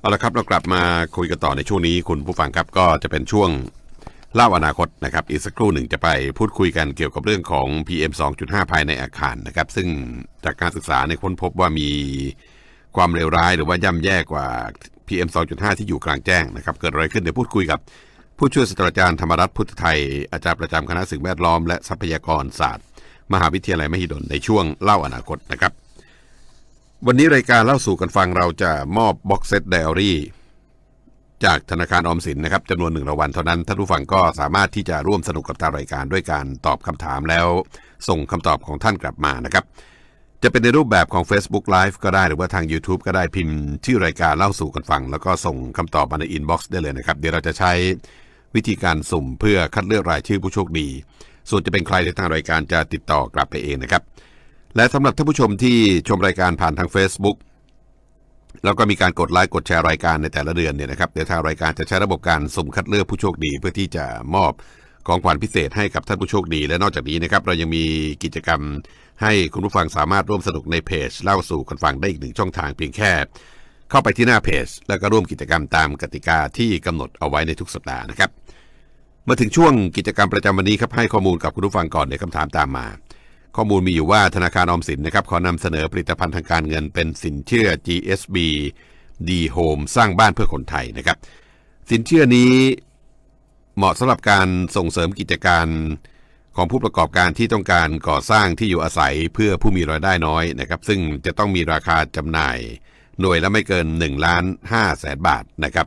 เอาละครับเรากลับมาคุยกันต่อในช่วงนี้คุณผู้ฟังครับก็จะเป็นช่วงเล่าอนาคตนะครับอีกสักครู่หนึ่งจะไปพูดคุยกันเกี่ยวกับเรื่องของ PM 2.5 ภายในอาคารนะครับ ซึ่งจากการศึกษาในค้นพบว่ามีความเลวร้ายหรือว่าย่ำแย่กว่า PM 2.5 ที่อยู่กลางแจ้งนะครับ เกิดอะไรขึ้นเดี๋ยวพูดคุยกับ ผู้ช่วยศาสตราจารย์ธรรมรัตน์พุทธไทย อาจารย์ประจำคณะสิ่งแวดล้อมและทรัพยากรศาสตร์ มหาวิทยาลัยมหิดลในช่วงเล่าอนาคตนะครับ วันนี้รายการเล่าสู่กันฟังเราจะมอบบ็อกเซตไดอารี่จากธนาคารออมสินนะครับจำนวนหนึ่งรางวัลเท่านั้นท่านผู้ฟังก็สามารถที่จะร่วมสนุกกับทางรายการด้วยการตอบคำถามแล้ว ส่งคำตอบของท่านกลับมานะครับ จะเป็นในรูปแบบของ Facebook Live ก็ได้หรือว่าทาง YouTube ก็ได้พิมพ์ชื่อรายการเล่าสู่กันฟัง แล้วก็ส่งคำตอบมาในอินบ็อกซ์ได้เลยนะครับ เดี๋ยวเราจะใช้วิธีการสุ่มเพื่อคัดเลือกรายชื่อผู้โชคดี ส่วนจะเป็นใครในทางรายการจะติดต่อกลับไปเองนะครับ และสำหรับท่านผู้ชมที่ชมรายการผ่านทาง Facebook แล้วก็มีการกดไลค์กดแชร์รายการในแต่ละเดือนเนี่ยนะครับเดี๋ยวทางรายการจะใช้ระบบการสุ่มคัดเลือกผู้โชคดี เพื่อที่จะมอบของขวัญพิเศษให้กับท่านผู้โชคดี และนอกจากนี้นะครับเรายังมีกิจกรรมให้คุณผู้ฟังสามารถร่วมสนุกในเพจ เล่าสู่กันฟังได้อีกหนึ่งช่องทางเพียงแค่ เข้าไปที่หน้าเพจ แล้วก็ร่วมกิจกรรมตามกติกาที่กำหนดเอาไว้ในทุกสัปดาห์นะครับ มาถึงช่วงกิจกรรมประจำวันนี้ครับให้ข้อมูลกับคุณผู้ฟังก่อนในคำถามตามมา ข้อมูลมีอยู่ว่าธนาคารออมสินนะครับขอนำเสนอผลิตภัณฑ์ทางการเงินเป็นสินเชื่อ GSB D Home สร้างบ้านเพื่อคนไทยนะครับ สินเชื่อนี้เหมาะสำหรับการส่งเสริมกิจการของผู้ประกอบการที่ต้องการก่อสร้างที่อยู่อาศัยเพื่อผู้มีรายได้น้อยนะครับ ซึ่งจะต้องมีราคาจำหน่าย หน่วยละไม่เกิน1ล้าน5แสนบาทนะครับ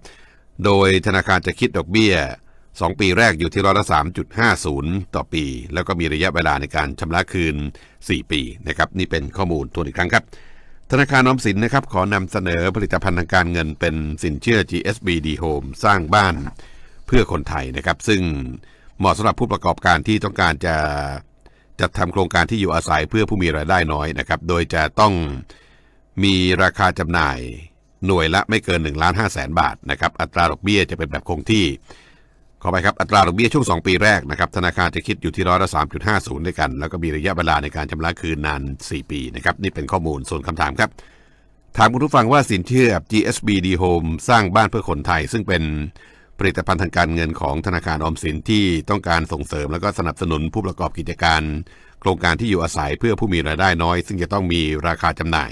โดยธนาคารจะคิดดอกเบี้ย 2 ปีแรกอยู่ที่ร้อยละ3.50 ต่อปี แล้วก็มีระยะเวลาในการชำระคืน 4 ปีนะครับนี่เป็นข้อมูลทวนอีกครั้งครับ ธนาคารออมสินนะครับขอนำเสนอผลิตภัณฑ์ทางการเงินเป็นสินเชื่อ GSB D Home สร้างบ้านเพื่อคนไทยนะครับ ซึ่งเหมาะสำหรับผู้ประกอบการที่ต้องการจะจัดทำโครงการที่อยู่อาศัยเพื่อผู้มีรายได้น้อยนะครับ โดยจะต้องมีราคาจำหน่ายหน่วยละไม่เกิน1ล้าน5แสนบาทนะครับ อัตราดอกเบี้ยจะเป็นแบบคงที่ ขอไปครับอัตราดอกเบี้ยช่วง 2 ปีแรกนะครับธนาคารจะคิดอยู่ที่ร้อยละ3.50 ด้วยกัน แล้วก็มีระยะเวลาในการชำระคืนนาน 4 ปีนะครับนี่เป็นข้อมูลส่วนคำถามครับ ถามคุณผู้ฟังว่าสินเชื่อ GSB D Home สร้างบ้านเพื่อคนไทย ซึ่งเป็นผลิตภัณฑ์ทางการเงินของธนาคารออมสินที่ต้องการส่งเสริม แล้วก็สนับสนุนผู้ประกอบกิจการ โครงการที่อยู่อาศัยเพื่อผู้มีรายได้น้อย ซึ่งจะต้องมีราคาจำหน่าย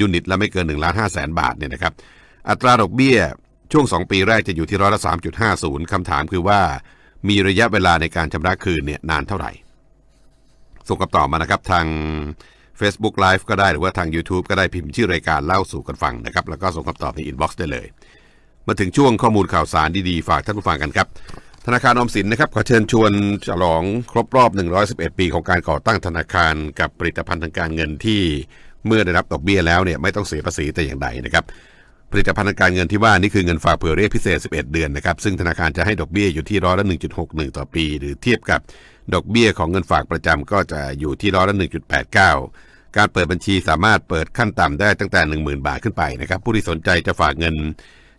ยูนิตละไม่เกิน1ล้าน5แสนบาทเนี่ยนะครับอัตราดอกเบี้ย ช่วง 2 ปีแรกจะอยู่ที่ร้อยละ3.50คำถามคือว่า มีระยะเวลาในการชำระคืนเนี่ยนานเท่าไหร่ ส่งคำตอบมานะครับทาง Facebook Live ก็ได้หรือว่าทาง YouTube ก็ได้พิมพ์ชื่อรายการเล่าสู่กันฟังนะครับ แล้วก็ส่งคำตอบในอินบ็อกซ์ได้เลย มาถึงช่วงข้อมูลข่าวสารดีๆ ฝากท่านผู้ฟังกันครับ ธนาคารออมสินนะครับขอเชิญชวนฉลองครบรอบ 111 ปีของการก่อตั้งธนาคารกับผลิตภัณฑ์ทางการเงินที่เมื่อได้รับดอกเบี้ยแล้วเนี่ยไม่ต้องเสียภาษีแต่อย่างใดนะครับ ผลิตภัณฑ์ทางการเงินที่ว่านี่คือเงินฝากเผื่อเรียกพิเศษ 11 เดือนนะครับ ซึ่งธนาคารจะให้ดอกเบี้ยอยู่ที่ร้อยละ 1.61 ต่อปี หรือเทียบกับดอกเบี้ยของเงินฝากประจำก็จะอยู่ที่ร้อยละ 1.89 การเปิดบัญชีสามารถเปิดขั้นต่ำได้ตั้งแต่ 10,000 บาทขึ้นไปนะครับ ผู้ที่สนใจจะฝากเงิน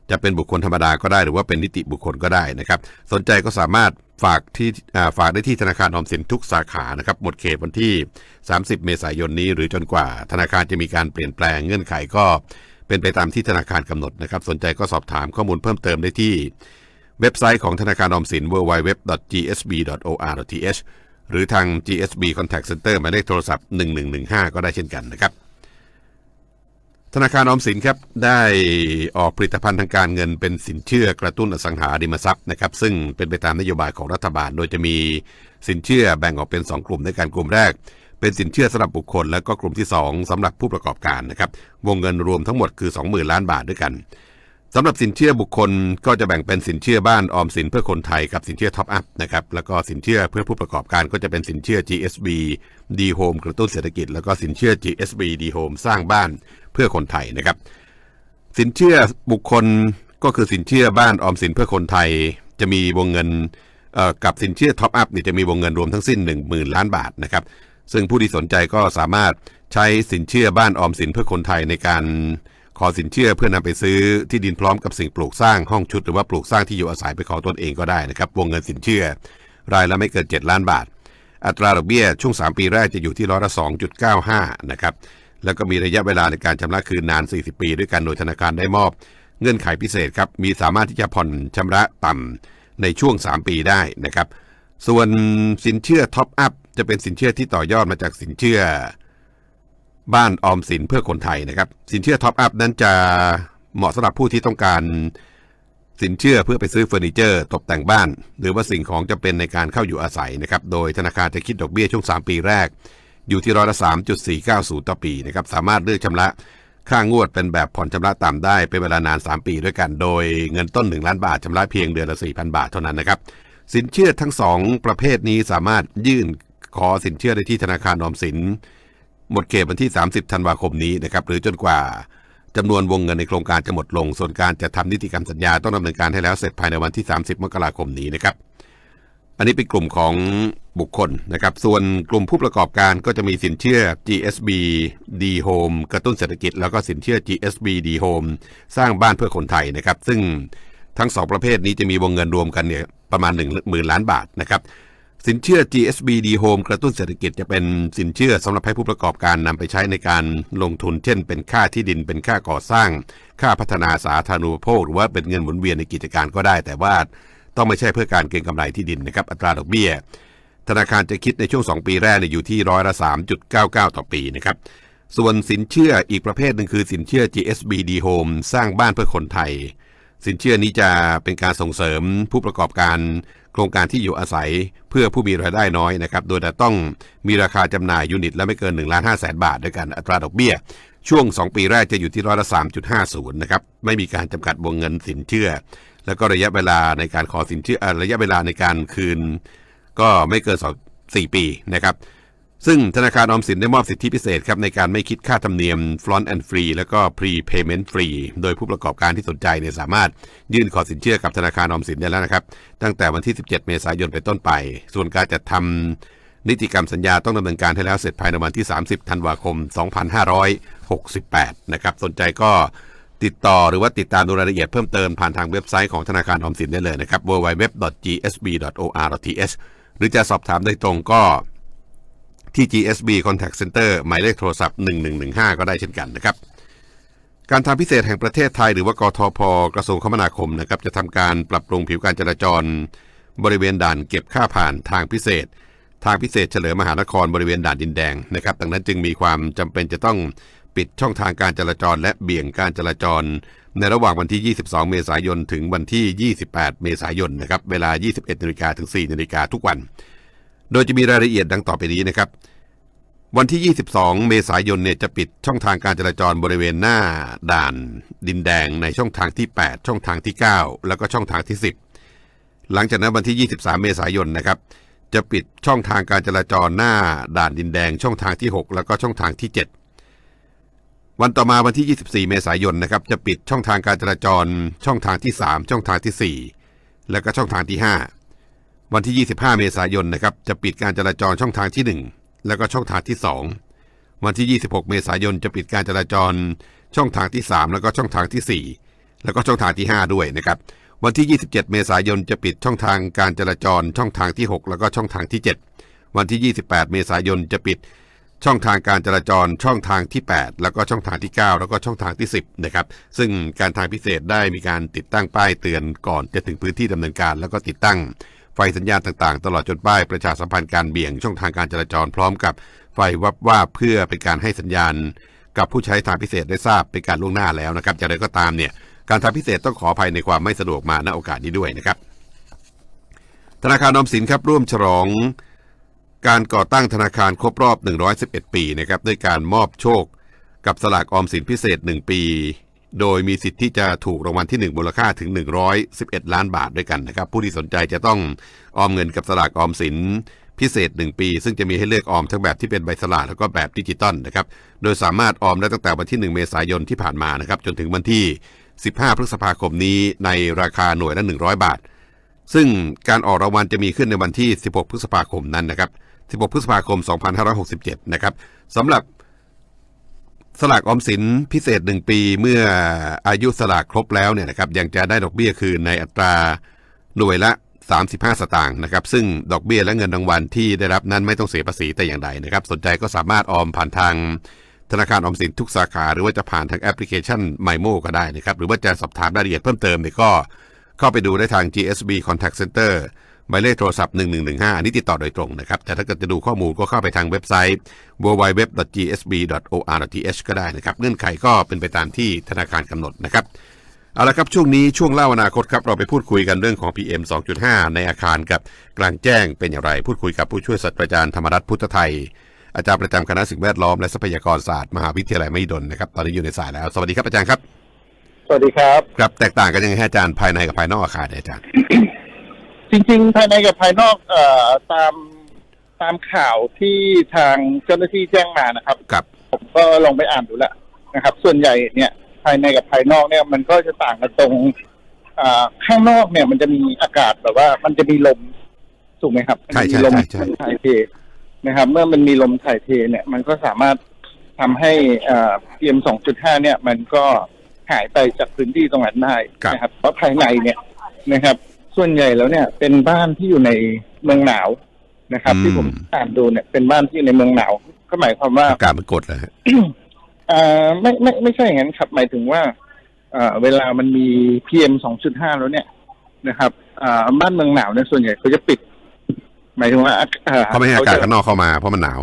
จะเป็นบุคคลธรรมดาก็ได้หรือว่าเป็นนิติบุคคลก็ได้นะครับ สนใจก็สามารถฝากที่ฝากได้ที่ธนาคารออมสินทุกสาขานะครับหมดเขตวันที่ 30 เมษายนนี้ หรือจนกว่าธนาคารจะมีการเปลี่ยนแปลงเงื่อนไขก็ เป็นไปตามที่ธนาคารกำหนดนะครับ สนใจก็สอบถามข้อมูลเพิ่มเติมได้ที่ เว็บไซต์ของธนาคารออมสิน www.gsb.or.th หรือทาง GSB Contact Center หมายเลขโทรศัพท์ 1115 ก็ได้เช่นกันนะครับ ธนาคารออมสินครับได้ออกผลิตภัณฑ์ทางการเงินเป็นสินเชื่อกระตุ้นอสังหาริมทรัพย์นะครับ ซึ่งเป็นไปตามนโยบายของรัฐบาล โดยจะมีสินเชื่อแบ่งออกเป็น 2 กลุ่มในการกลุ่มแรก เป็นสินเชื่อสำหรับบุคคล และก็กลุ่มที่ 2สำหรับผู้ประกอบการนะครับวงเงินรวมทั้งหมดคือ 20,000 ล้านบาทด้วยกันสำหรับสินเชื่อบุคคลก็จะแบ่งเป็นสินเชื่อบ้านออมสินเพื่อคนไทยกับสินเชื่อท็อปอัพนะครับแล้วก็สินเชื่อเพื่อผู้ประกอบการก็จะเป็นสินเชื่อ GSB D Home กระตุ้นเศรษฐกิจ แล้วก็สินเชื่อ GSB D Home สร้างบ้านเพื่อคนไทยนะครับ สินเชื่อบุคคลก็คือสินเชื่อบ้านออมสินเพื่อคนไทย จะมีวงเงินกับสินเชื่อท็อปอัพเนี่ยจะมีวงเงินรวมทั้งสิ้น 1 0,000 ล้านบาทนะครับ ซึ่งผู้ที่สนใจก็สามารถใช้สินเชื่อบ้านออมสินเพื่อคนไทยในการขอสินเชื่อเพื่อนำไปซื้อที่ดินพร้อมกับสิ่งปลูกสร้างห้องชุดหรือว่าปลูกสร้างที่อยู่อาศัยไปขอตนเองก็ได้นะครับ วงเงินสินเชื่อ รายละไม่เกิน 7 ล้านบาท อัตราดอกเบี้ยช่วง 3 ปีแรกจะอยู่ที่ร้อยละ 2.95 นะครับ แล้วก็มีระยะเวลาในการชำระคืนนาน 40 ปี ด้วยกันโดยธนาคารได้มอบ เงื่อนไขพิเศษครับ มีสามารถที่จะผ่อนชำระต่ำในช่วง 3 ปีได้นะครับ ส่วนสินเชื่อท็อปอัพ จะเป็นสินเชื่อที่ต่อยอดมาจากสินเชื่อ บ้านออมสินเพื่อคนไทยนะครับ สินเชื่อท็อปอัพนั้นจะเหมาะสำหรับผู้ที่ต้องการสินเชื่อเพื่อไปซื้อเฟอร์นิเจอร์ ตกแต่งบ้าน หรือว่าสิ่งของจำเป็นในการเข้าอยู่อาศัยนะครับ โดยธนาคารจะคิดดอกเบี้ยช่วง 3 ปีแรก อยู่ที่ร้อยละ3.490 ต่อปีนะครับ สามารถเลือกชำระค่างวดเป็นแบบผ่อนชำระต่ำได้ เป็นเวลานาน 3 ปีด้วยกัน โดยเงินต้น 1 ล้านบาทชำระเพียงเดือนละ 4,000 บาทเท่านั้นนะครับ สินเชื่อทั้งสองประเภทนี้สามารถยื่น ขอสินเชื่อได้ที่ธนาคารออมสิน หมดเขตวันที่ 30 ธันวาคมนี้นะครับหรือจนกว่าจำนวนวงเงินในโครงการจะหมดลง ส่วนการจะทำนิติกรรมสัญญาต้องดำเนินการให้แล้วเสร็จภายในวันที่ 30 มกราคมนี้นะครับ อันนี้เป็นกลุ่มของบุคคลนะครับ ส่วนกลุ่มผู้ประกอบการก็จะมีสินเชื่อ GSB D Home กระตุ้นเศรษฐกิจ แล้วก็สินเชื่อ GSB D Home สร้างบ้านเพื่อคนไทยนะครับ ซึ่งทั้งสองประเภทนี้จะมีวงเงินรวมกันเนี่ยประมาณ1 0,000 ล้านบาทนะครับ สินเชื่อ GSB D Home กระตุ้นเศรษฐกิจจะเป็นสินเชื่อสำหรับให้ผู้ประกอบการนำไปใช้ในการลงทุน เช่น เป็นค่าที่ดินเป็นค่าก่อสร้าง ค่าพัฒนาสาธารณูปโภคหรือว่าเป็นเงินหมุนเวียนในกิจการก็ได้ แต่ว่าต้องไม่ใช่เพื่อการเก็งกำไรที่ดินนะครับอัตราดอกเบี้ย ธนาคารจะคิดในช่วง 2 ปีแรกอยู่ที่ร้อยละ3.99 ต่อปีนะครับส่วนสินเชื่ออีกประเภทหนึ่งคือสินเชื่อ GSB D Home สร้างบ้านเพื่อคนไทย สินเชื่อนี้จะเป็นการส่งเสริมผู้ประกอบการโครงการที่อยู่อาศัยเพื่อผู้มีรายได้น้อยนะครับ โดยจะต้องมีราคาจำหน่ายยูนิตและไม่เกิน1ล้าน5แสนบาท ด้วยกันอัตราดอกเบี้ย ช่วง 2 ปีแรกจะอยู่ที่ร้อยละ3.50 นะครับ ไม่มีการจำกัดวงเงินสินเชื่อ แล้วก็ระยะเวลาในการขอสินเชื่อระยะเวลาในการคืน ก็ไม่เกินสองสี่ปีนะครับ ซึ่งธนาคารออมสินได้มอบสิทธิพิเศษครับในการไม่คิดค่าธรรมเนียม front and free แล้วก็ prepayment free โดยผู้ประกอบการที่สนใจเนี่ยสามารถยื่นขอสินเชื่อกับธนาคารออมสินได้แล้วนะครับ ตั้งแต่วันที่ 17 เมษายนเป็นต้นไป ส่วนการจัดทำนิติกรรมสัญญาต้องดำเนินการให้แล้วเสร็จภายในวันที่ 30 ธันวาคม 2568 นะครับ สนใจก็ติดต่อหรือว่าติดตามดูรายละเอียดเพิ่มเติมผ่านทางเว็บไซต์ของธนาคารออมสินได้เลยนะครับ www.gsb.or.th หรือจะสอบถามโดยตรงก็ ที่ GSB Contact Center หมายเลขโทรศัพท์ 1115 ก็ได้เช่นกันนะครับ การทางพิเศษแห่งประเทศไทยหรือว่ากทพกระทรวงคมนาคมนะครับจะทำการปรับปรุงผิวการจราจร บริเวณด่านเก็บค่าผ่านทางพิเศษ ทางพิเศษเฉลิมมหานครบริเวณด่านดินแดงนะครับดังนั้นจึงมีความจำเป็นจะต้องปิดช่องทางการจราจร และเบี่ยงการจราจร ในระหว่างวันที่ 22 เมษายน ถึงวันที่ 28 เมษายนนะครับเวลา 21นาฬิกาถึง 4นาฬิกาทุกวัน โดยจะมีรายละเอียดดังต่อไปนี้นะครับ วันที่ 22 เมษายนเนี่ยจะปิดช่องทางการจราจรบริเวณหน้าด่าน ดินแดงในช่องทางที่ 8 ช่องทางที่ 9 แล้วก็ช่องทางที่ 10 หลังจากนั้นวันที่ 23 เมษายนนะครับจะปิดช่องทางการจราจรหน้าด่านดินแดงช่องทางที่ 6 แล้วก็ช่องทางที่ 7 วันต่อมาวันที่ 24 เมษายนนะครับจะปิดช่องทางการจราจรช่องทางที่ 3 ช่องทางที่ 4 แล้วก็ช่องทางที่ 5 วันที่ 25 เมษายนนะครับจะปิดการจราจรช่องทางที่ 1 แล้วก็ช่องทางที่ 2 วันที่ 26 เมษายนจะปิดการจราจรช่องทางที่ 3 แล้วก็ช่องทางที่ 4 แล้วก็ช่องทางที่ 5 ด้วยนะครับวันที่ 27 เมษายนจะปิดช่องทางการจราจรช่องทางที่ 6 แล้วก็ช่องทางที่ 7 วันที่ 28 เมษายนจะปิดช่องทางการจราจรช่องทางที่ 8 แล้วก็ช่องทางที่ 9 แล้วก็ช่องทางที่ 10นะครับซึ่งการทางพิเศษได้มีการติดตั้งป้ายเตือนก่อนจะถึงพื้นที่ดำเนินการ แล้วก็ติดตั้ง ฟสัญญาณต่างๆ ตลอดจนป้ายประชาสัมพันธ์การเบี่ยงช่องทางการจราจรพร้อมกับไฟวับว่าเพื่อเป็นการให้สัญญาณ กับผู้ใช้ทางพิเศษได้ทราบเป็นการล่วงหน้าแล้วนะครับอย่างไรก็ตามเนี่ยการทางพิเศษต้องขออภัยในความไม่สะดวกมาณโอกาสนี้ด้วยนะครับ ธนาคารออมสินครับร่วมฉลองการก่อตั้งธนาคารครบรอบ 111 ปีนะครับด้วยการมอบโชค กับสลากออมสินพิเศษ 1 ปี โดยมีสิทธิ์ที่จะถูกรางวัลที่ 1 มูลค่าถึง 111 ล้านบาทด้วยกันนะครับ ผู้ที่สนใจจะต้องออมเงินกับสลากออมสินพิเศษ 1 ปี ซึ่งจะมีให้เลือกออมทั้งแบบที่เป็นใบสลากแล้วก็แบบดิจิตอลนะครับ โดยสามารถออมได้ตั้งแต่วันที่ 1 เมษายนที่ผ่านมานะครับ จนถึงวันที่ 15 พฤษภาคมนี้ในราคาหน่วยละ 100 บาท ซึ่งการออกรางวัลจะมีขึ้นในวันที่ 16 พฤษภาคมนั้นนะครับ 16 พฤษภาคม 2567 นะครับสำหรับ สลากออมสินพิเศษ 1 ปีเมื่ออายุสลากครบแล้วเนี่ยนะครับยังจะได้ดอกเบี้ยคืนในอัตราหน่วยละ 35 สตางค์นะครับซึ่งดอกเบี้ยและเงินรางวัลที่ได้รับนั้นไม่ต้องเสียภาษีแต่อย่างใดนะครับสนใจก็สามารถออมผ่านทางธนาคารออมสินทุกสาขาหรือว่าจะผ่านทางแอปพลิเคชัน m y m o ก็ได้นะครับหรือว่าจะสอบถามรายละเอียดเพิ่มเติมเนี่ยก็เข้าไปดูได้ทาง GSB Contact Center หมายเลขโทรศัพท์ 1115 อันนี้ติดต่อโดยตรงนะครับ แต่ถ้าเกิดจะดูข้อมูลก็เข้าไปทางเว็บไซต์ www.gsb.or.th ก็ได้นะครับ เงื่อนไขก็เป็นไปตามที่ธนาคารกำหนดนะครับ เอาละครับ ช่วงนี้ช่วงเล่าอนาคตครับ เราไปพูดคุยกันเรื่องของ PM 2.5 ในอาคารกับกลางแจ้งเป็นอย่างไร พูดคุยกับผู้ช่วยศาสตราจารย์ธรรมรัตน์พุทธไทย อาจารย์ประจำคณะสิ่งแวดล้อมและทรัพยากรศาสตร์มหาวิทยาลัยมหิดลนะครับ ตอนนี้อยู่ในสายแล้ว สวัสดีครับอาจารย์ครับ สวัสดีครับ ครับ แตกต่างกันยังไงฮะอาจารย์ภายในกับภายนอกอาคารเนี่ยอาจารย์ จริง ๆ ภายในกับภายนอกเอ่อตามตามข่าวที่ทางเจ้าหน้าที่แจ้งมานะครับ ครับ ผมก็ลองไปอ่านดูแล้วนะครับ ส่วนใหญ่เนี่ยภายในกับภายนอกเนี่ยมันก็จะต่างกันตรงอ่าข้างนอกเนี่ยมันจะมีอากาศแบบว่า มันจะมีลมถูกไหมครับใช่ใช่มันมีลมใช่ใช่ถ่ายเทนะครับ เมื่อมันมีลมถ่ายเทเนี่ย มันก็สามารถทำให้อ่า PM 2.5เนี่ย มันก็หายไปจากพื้นที่ตรงนั้นได้นะครับเพราะภายในเนี่ยนะครับ ส่วนใหญ่แล้วเนี่ย เป็นบ้านที่อยู่ในเมืองหนาวนะครับ ที่ผมอ่านดูเนี่ยเป็นบ้านที่อยู่ในเมืองหนาว ก็หมายความว่าอากาศมันกดเลยฮะอ่าไม่ไม่ไม่ใช่อย่างนั้นครับ หมายถึงว่าอ่าเวลามันมี PM 2.5แล้วเนี่ยนะครับอ่าบ้านเมืองหนาวเนี่ยส่วนใหญ่เขาจะปิด หมายถึงว่าอ่เขาไม่ให้อากาศจะข้างนอกเข้ามาเพราะมันหนาว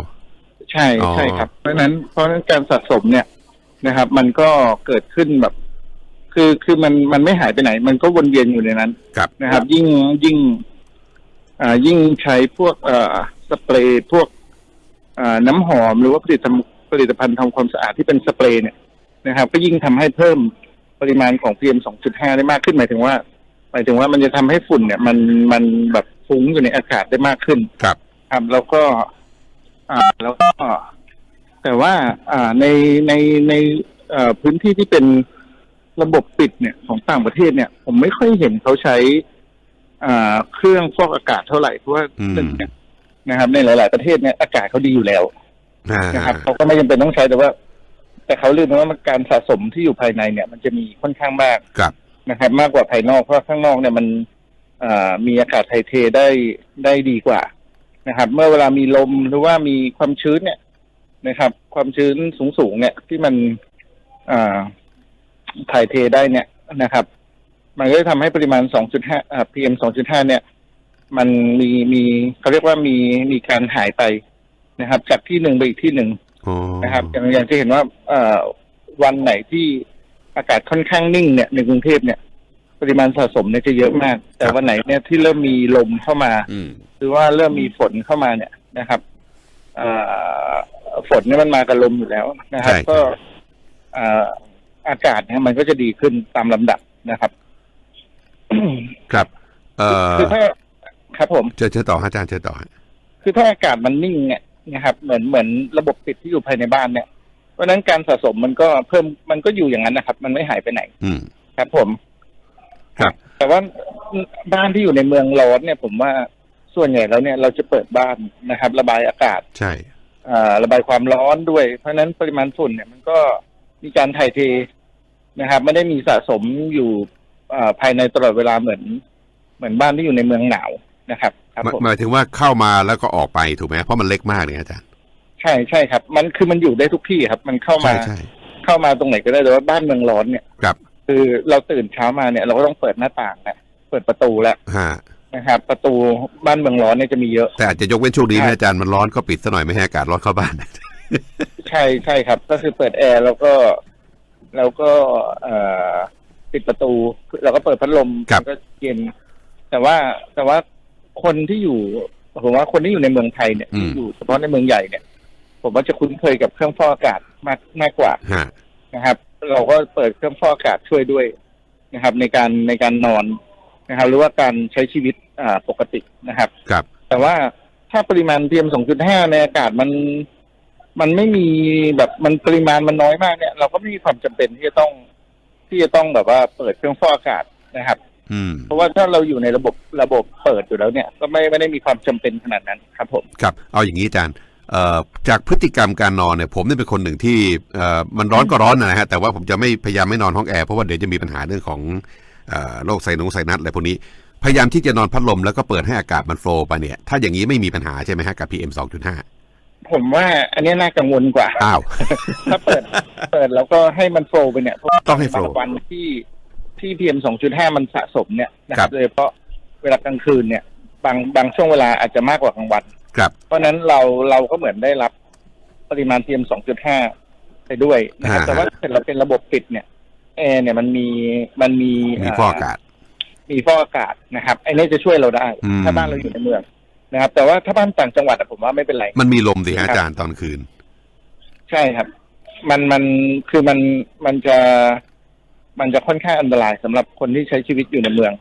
ใช่อ๋อใช่ครับ เพราะฉะนั้นเพราะฉะนั้นการสะสมเนี่ยนะครับ มันก็เกิดขึ้นแบบ คือคือมันมันไม่หายไปไหน มันก็วนเวียนอยู่ในนั้นครับ นะครับ ยิ่งยิ่ง อ่ายิ่งใช้พวกเอ่อสเปรย์พวกอ่าน้ำหอมหรือว่าผลิตภัณฑ์ผลิตภัณฑ์ทำความสะอาดที่เป็นสเปรย์เนี่ยนะครับ ก็ยิ่งทำให้เพิ่มปริมาณของ PM 2.5ได้มากขึ้นหมายถึงว่า หมายถึงว่ามันจะทำให้ฝุ่นเนี่ย มันมันแบบฟุ้งอยู่ในอากาศได้มากขึ้น ครับ ครับแล้วก็ อ่าแล้วก็ แต่ว่า อ่าในในในเอ่อพื้นที่ที่เป็น ระบบปิดเนี่ยของต่างประเทศเนี่ย ผมไม่ค่อยเห็นเขาใช้อ่าเครื่องฟอกอากาศเท่าไหร่เพราะว่าอืมหนึ่งเนี่ยนะครับ ในหลาย ๆประเทศเนี่ยอากาศเขาดีอยู่แล้วอ่านะครับเขาก็ไม่จำเป็นต้องใช้แต่ว่า แต่เขาลืมไปว่ามันการสะสมที่อยู่ภายในเนี่ย มันจะมีค่อนข้างมากครับนะครับ มากกว่าภายนอกเพราะว่าข้างนอกเนี่ยมันอ่ามีอากาศไทยเทได้ได้ดีกว่านะครับ เมื่อเวลามีลมหรือว่ามีความชื้นเนี่ยนะครับ ความชื้นสูงๆเนี่ย ที่มันอ่า ถ่ายเทได้เนี่ยนะครับ มันก็จะทำให้ปริมาณ 2.5อ่า PM 2.5 เนี่ย มันมีมีเขาเรียกว่ามีมีการหายไปนะครับ จากที่หนึ่งไปอีกที่หนึ่งอ๋อนะครับอย่างอย่างที่เห็นว่าเอ่อวันไหนที่อากาศค่อนข้างนิ่งเนี่ยในกรุงเทพเนี่ยปริมาณสะสมเนี่ยจะเยอะมาก แต่วันไหนเนี่ยที่เริ่มมีลมเข้ามาอืมหรือว่าเริ่มมีฝนเข้ามาเนี่ยนะครับเอ่อฝนเนี่ยมันมากับลมอยู่แล้วนะครับใช่ก็เอ่ออากาศเนี่ยมันก็จะดีขึ้นตามลำดับนะครับ ครับ เอ่อคือถ้าครับผมเชิญเชิญต่อฮะอาจารย์เชิญต่อฮะคือถ้าอากาศมันนิ่งเนี่ยนะครับ เหมือนเหมือนระบบปิดที่อยู่ภายในบ้านเนี่ยเพราะฉะนั้นการสะสมมันก็เพิ่มมันก็อยู่อย่างนั้นนะครับ มันไม่หายไปไหน อืมครับ ผม ครับ แต่ว่าบ้านที่อยู่ในเมืองร้อนเนี่ย ผมว่าส่วนใหญ่แล้วเนี่ยเราจะเปิดบ้านนะครับ ระบายอากาศใช่อ่าระบายความร้อนด้วย เพราะฉะนั้นปริมาณฝุ่นเนี่ยมันก็มีการถ่ายเท นะครับ ไม่ได้มีสะสมอยู่อ่าภายในตลอดเวลาเหมือน เหมือนบ้านที่อยู่ในเมืองหนาวนะครับครับหมายผมหมายถึงว่าเข้ามาแล้วก็ออกไปถูกไหมเพราะมันเล็กมากเลยอาจารย์ใช่ใช่ครับ มันคือมันอยู่ได้ทุกที่ครับ มันเข้าใช่มาใช่เข้ามาตรงไหนก็ได้แต่ว่าบ้านเมืองร้อนเนี่ยครับ คือเราตื่นเช้ามาเนี่ย เราก็ต้องเปิดหน้าต่างนะเปิดประตูแล้วฮะนะครับ ประตูบ้านเมืองร้อนเนี่ยจะมีเยอะ แต่อาจจะยกเว้นช่วงนี้ครันะบอาจารย์มันร้อนก็ปิดซะหน่อยไม่ให้อากาศร้อนเข้าบ้านใช่ใช่ครับ ก็คือเปิดแอร์แล้วก็ แล้วก็เอ่อปิดประตูแล้วก็เปิดพัดลมครับ มันก็เย็น แต่ว่าแต่ว่าคนที่อยู่ผมว่าคนที่อยู่ในเมืองไทยเนี่ยที่อยู่เฉพาะในเมืองใหญ่เนี่ย ผมว่าจะคุ้นเคยกับเครื่องฟอกอากาศมากมากกว่า ฮะ นะครับเราก็เปิดเครื่องฟอกอากาศช่วยด้วยนะครับ ในการในการนอนนะครับ หรือว่าการใช้ชีวิตอ่าปกตินะครับ ครับ แต่ว่าถ้าปริมาณ PM 2.5 ในอากาศมัน มันไม่มีแบบมันปริมาณมันน้อยมากเนี่ย เราก็ไม่มีความจำเป็นที่จะต้องที่จะต้องแบบว่าเปิดเครื่องฟอกอากาศนะครับอืมเพราะว่าถ้าเราอยู่ในระบบระบบเปิดอยู่แล้วเนี่ย ก็ไม่ไม่ได้มีความจำเป็นขนาดนั้นครับผมครับ เอาอย่างนี้อาจารย์เอ่อจากพฤติกรรมการนอนเนี่ยผมเนี่ยเป็นคนหนึ่งที่เอ่อมันร้อนก็ร้อนนะฮะแต่ว่าผมจะไม่พยายามไม่นอนห้องแอร์เพราะว่าเดี๋ยวจะมีปัญหาเรื่องของเอ่อโรคไซนงไซนัสอะไรพวกนี้พยายามที่จะนอนพัดลมแล้วก็เปิดให้อากาศมันโฟลว์ไปเนี่ย ถ้าอย่างนี้ไม่มีปัญหาใช่ไหมฮะกับ PM 2.5 ผมว่าอันนี้น่ากังวลกว่า อ้าว ถ้าเปิด เปิดแล้วก็ให้มันโฟล์ไปเนี่ยเพราะว่าต้องให้ flow บางวันที่ที่พีเอ็มสองจุดห้ามันสะสมเนี่ยนะคครัรับ บโดยเฉพาะเวลากลางคืนเนี่ย บางบางช่วงเวลาอาจจะมากกว่ากลางวัน ครับ เพราะฉะนั้นเราเราก็เหมือนได้รับปริมาณพีเอ็มสองจุดห้าไปด้วยนะครับอ่าแต่ว่าถ้าเราเป็นระบบปิดเนี่ยแอร์เนี่ยมันมีมันมีมีฟอกอากาศ มีฟอกอากาศนะครับไอ้นี่จะช่วยเราได้ อืม ถ้าบ้านเราอยู่ในเมือง นะครับ แต่ว่าถ้าบ้านต่างจังหวัดอะผมว่าไม่เป็นไร มันมีลมสิครัฮะบอาจารย์ตอนคืน ใช่ครับ มันมันคือมันมันจะมันจะค่อนข้างอันตรายสำหรับคนที่ใช้ชีวิตอยู่ในเมือง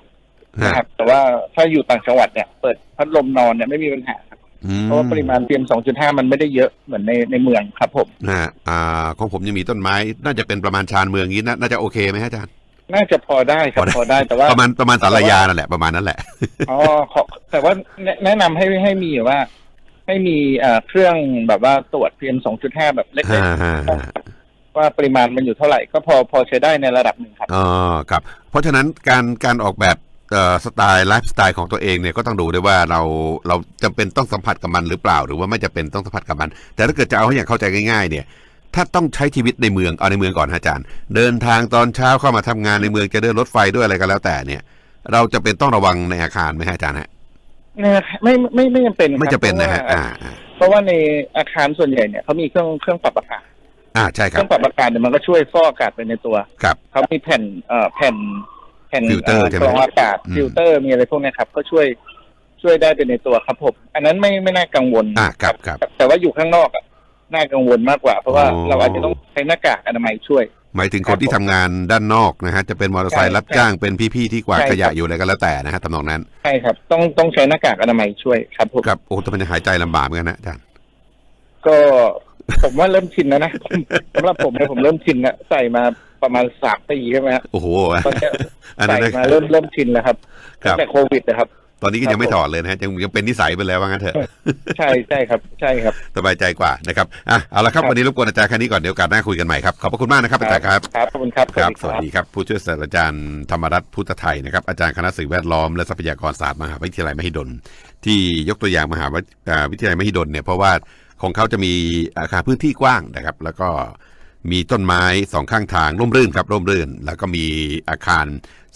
ฮะนะครับ แต่ว่าถ้าอยู่ต่างจังหวัดเนี่ย เปิดพัดลมนอนเนี่ยไม่มีปัญหาครับอืมเพราะว่าปริมาณ PM 2.5 มันไม่ได้เยอะเหมือนในในเมืองครับผมนะฮะอ่าของผมยังมีต้นไม้ น่าจะเป็นประมาณชานเมืองนี้นะน่าจะโอเคไหมฮะอาจารย์ น่าจะพอได้ครับพอได้พอได้แต่ว่า ประมาณประมาณสารยานั่นแหละประมาณนั้นแหละอ๋อขอแต่ว่าแนะแนะนำให้ให้มีว่า ให้มีเอ่อเครื่องแบบว่าตรวจ PM 2.5แบบเล็กฮ่าฮ่าฮ่าๆว่าปริมาณมันอยู่เท่าไหร่ก็พอพอใช้ได้ในระดับหนึ่งครับอ๋อครับ เพราะฉะนั้นการการออกแบบเอ่อสไตล์ไลฟ์สไตล์ของตัวเองเนี่ยก็ต้องดูด้วยว่าเราเราจำเป็นต้องสัมผัสกับมันหรือเปล่า หรือว่าไม่จำเป็นต้องสัมผัสกับมัน แต่ถ้าเกิดจะเอาให้อย่างเข้าใจง่ายๆเนี่ย ถ้าต้องใช้ชีวิตในเมืองเอาในเมืองก่อนฮะอาจารย์ เดินทางตอนเช้าเข้ามาทำงานในเมืองจะเดินรถไฟด้วยอะไรก็แล้วแต่เนี่ย เราจะเป็นต้องระวังในอาคารไหมฮะอาจารย์ฮะเนี่ยไม่ไม่ไม่จำเป็นครับไม่จะเป็นนะฮะเพราอ่าว่าอ่าเพราะว่าในอาคารส่วนใหญ่เนี่ยเขามีเครื่องเครื่องปรับอากาศอ่าใช่คเครัรื่บองปรับอากาศเนี่ยมันก็ช่วยฟอกอากาศไปในตัวครับเขามีแผ่นเอ่อแผ่นแผ่นฟิลเตอร์อ่อใช่ไหมกรองอากาศอืมฟิลเตอร์มีอะไรพวกเนี้ยครับก็ช่วยช่วยได้ไปในตัวครับผมอันนั้นไม่ไม่น่ากังวลอ่าครับครับแต่ว่าอยู่ข้างนอกอะ น่ากังวลมากกว่า เพราะว่าอ๋อ เราอาจจะต้องใช้หน้ากากอนามัยช่วย หมายถึงคนที่ทำงานด้านนอกนะฮะจะเป็นมอเตอร์ไซค์ใช่รับจ้างเป็นพี่ๆที่กวาดใช่ขยะครับอยู่อะไรก็แล้วแต่นะฮะทำนองนั้นใช่ครับ ต้องต้องใช้หน้ากากอนามัยช่วยครับผมครับโอ้แต่มันจะหายใจลำบากเหมือนกันนะอาจารย์ ก็ผมว่าเริ่มชินแล้วนะ สำหรับผมเนี่ยผมเริ่มชินแล้วใส่มาประมาณสามปีใช่ไหมฮะโอ้โห ตอนเนี้ยอันใส่นั้นนะมาเริ่มเริ่มชินแล้วครับครัตั้บงแต่โควิดนะครับ ตอนนี้ก็ครับยังไม่ถอดเลยนะฮะยังยังเป็นนิสัยไปแล้วว่างั้นเถอะ ใช่ใช่ครับ ใช่ครับ สบายใจกว่านะครับอะเอาละครับครับวันนี้รบกวนอาจารย์แค่นี้ก่อนเดี๋ยวโอกาสหน้าคุยกันใหม่ครับขอบพระคุณมากนะครับอาจารย์ครับครับขอบคุณครับครับ สวัสดีครับผู้ช่วยศาสตราจารย์ธรรมรัตน์พุทธไทยนะครับอาจารย์คณะสิ่งแวดล้อมและทรัพยากรศาสตร์มหาวิทยาลัยมหิดล ที่ยกตัวอย่างมหาวิอ่าวิทยาลัยมหิดลเนี่ยเพราะว่าของเขาจะมีอาคารพื้นที่กว้างนะครับ แล้วก็มีต้นไม้สองข้างทางร่มรื่นครับร่มรื่น แล้วก็มีอาคาร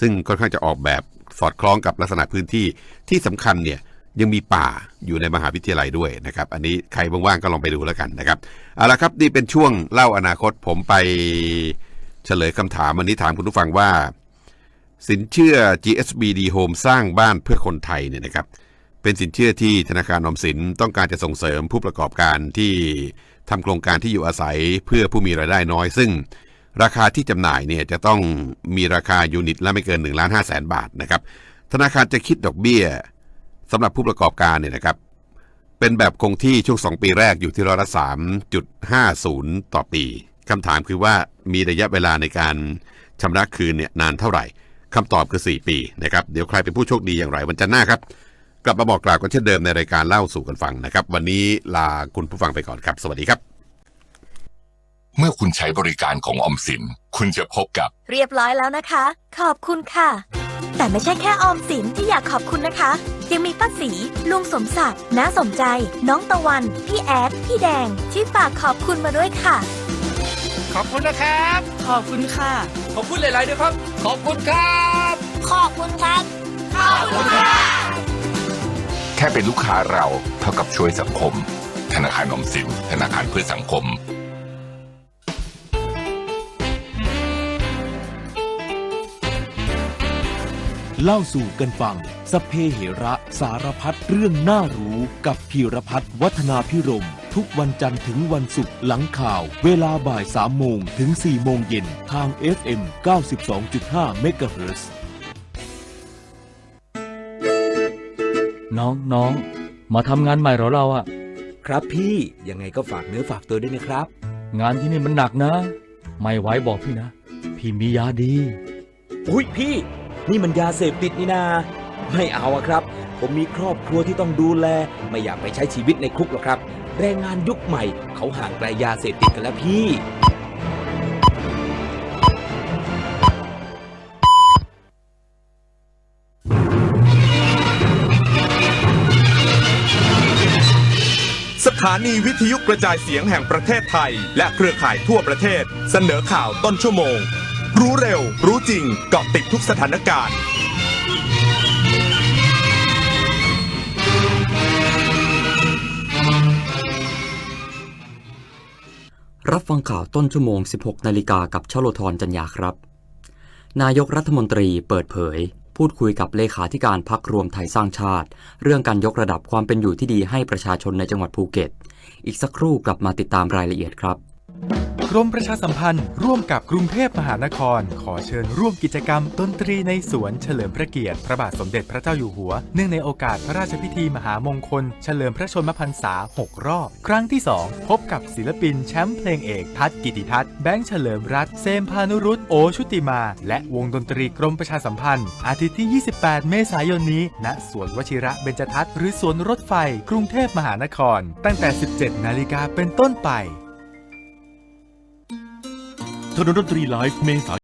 ซึ่งค่อนข้างจะออกแบบ สอดคล้องกับลักษณะพื้นที่ที่สำคัญเนี่ยยังมีป่าอยู่ในมหาวิทยาลัยด้วยนะครับ อันนี้ใครว่างๆก็ลองไปดูแล้วกันนะครับเอาละครับนี่เป็นช่วงเล่าอนาคตผมไปเฉลยคำถามวันนี้ถามคุณผู้ฟังว่า สินเชื่อ GSBD Home สร้างบ้านเพื่อคนไทยเนี่ยนะครับ เป็นสินเชื่อที่ธนาคารออมสินต้องการจะส่งเสริมผู้ประกอบการที่ทำโครงการที่อยู่อาศัยเพื่อผู้มีรายได้น้อย ซึ่ง ราคาที่จำหน่ายเนี่ยจะต้องมีราคายูนิตละไม่เกิน1ล้าน5แสนบาทนะครับ ธนาคารจะคิดดอกเบี้ยสำหรับผู้ประกอบการเนี่ยนะครับ เป็นแบบคงที่ช่วง 2 ปีแรกอยู่ที่ร้อยละ3.50ต่อปีคำถามคือว่ามีระยะเวลาในการชำระคืนเนี่ยนานเท่าไหร่คำตอบคือ 4 ปีนะครับเดี๋ยวใครเป็นผู้โชคดีอย่างไรวันจันทร์หน้าครับ กลับมาบอกกล่าวกันเช่นเดิมในรายการเล่าสู่กันฟังนะครับ วันนี้ลาคุณผู้ฟังไปก่อนครับ สวัสดีครับ เมื่อคุณใช้บริการของออมสิน คุณจะพบกับ เรียบร้อยแล้วนะคะ ขอบคุณค่ะ แต่ไม่ใช่แค่ออมสินที่อยากขอบคุณนะคะ ยังมีป้าสีลุงสมศักดิ์น้าสมใจ น้องตะวัน พี่แอด พี่แดง ที่ฝากขอบคุณมาด้วยค่ะ ขอบคุณนะครับ ขอบคุณค่ะ ขอบคุณหลายๆด้วยครับ ขอบคุณครับ ขอบคุณครับ ขอบคุณค่ะแค่เป็นลูกค้าเราเท่ากับช่วยสังคม ธนาคารออมสิน ธนาคารเพื่อสังคม เล่าสู่กันฟังสพเพเหระสารพัดเรื่องน่ารู้กับพีรพัฒน์วัฒนาพิรม ทุกวันจันทร์ถึงวันศุกร์หลังข่าว เวลาบ่ายสามโมงถึงสี่โมงเย็นทาง FM 92.5เมกะเฮิรตซ์น้องน้องมาทำงานใหม่เหรอเราอะครับพี่ยังไงก็ฝากเนื้อฝากตัวด้วยนะครับ งานที่นี่มันหนักนะ ไม่ไหวบอกพี่นะ พี่มียาดี อุ้ยพี่ นี่มันยาเสพติดนี่นา ไม่เอาอะครับ ผมมีครอบครัวที่ต้องดูแล ไม่อยากไปใช้ชีวิตในคุกหรอกครับ แรงงานยุคใหม่ เขาห่างไกลยาเสพติดกันแล้วพี่ สถถานีวิทยุกระจายเสียงแห่งประเทศไทย และเครือข่ายทั่วประเทศ เสนอข่าวต้นชั่วโมง รู้เร็ว รู้จริงเกาะติดทุกสถานการณ์ รับฟังข่าวต้นชั่วโมง 16 นาฬิกากับชโลธรจัญญาครับ นายกรัฐมนตรีเปิดเผย พูดคุยกับเลขาธิการพักรวมไทยสร้างชาติ เรื่องการยกระดับความเป็นอยู่ที่ดีให้ประชาชนในจังหวัดภูเก็ต อีกสักครู่กลับมาติดตามรายละเอียดครับ รมประชาสัมพันธ์ ร่วมกับกรุงเทพมหานคร ขอเชิญร่วมกิจกรรมดนตรีในสวนเฉลิมพระเกียรติ พระบาทสมเด็จพระเจ้าอยู่หัว เนื่องในโอกาสพระราชพิธีมหามงคล เฉลิมพระชนมพรรษา 6 รอบ ครั้งที่ 2 พบกับศิลปินแชมป์เพลงเอกทัศกิติทัศน์แบงค์เฉลิมรัตเซมพานุรุตโอชุติมา และวงดนตรีกรมประชาสัมพันธ์ อาทิตย์ที่ 28 เมษายนนี้ ณ สวนวชิระเบญจทัศน์หรือสวนรถไฟ กรุงเทพมหานคร ตั้งแต่ 17 นาฬิกาเป็นต้นไป ถนนดนตรีไลฟ์เมษา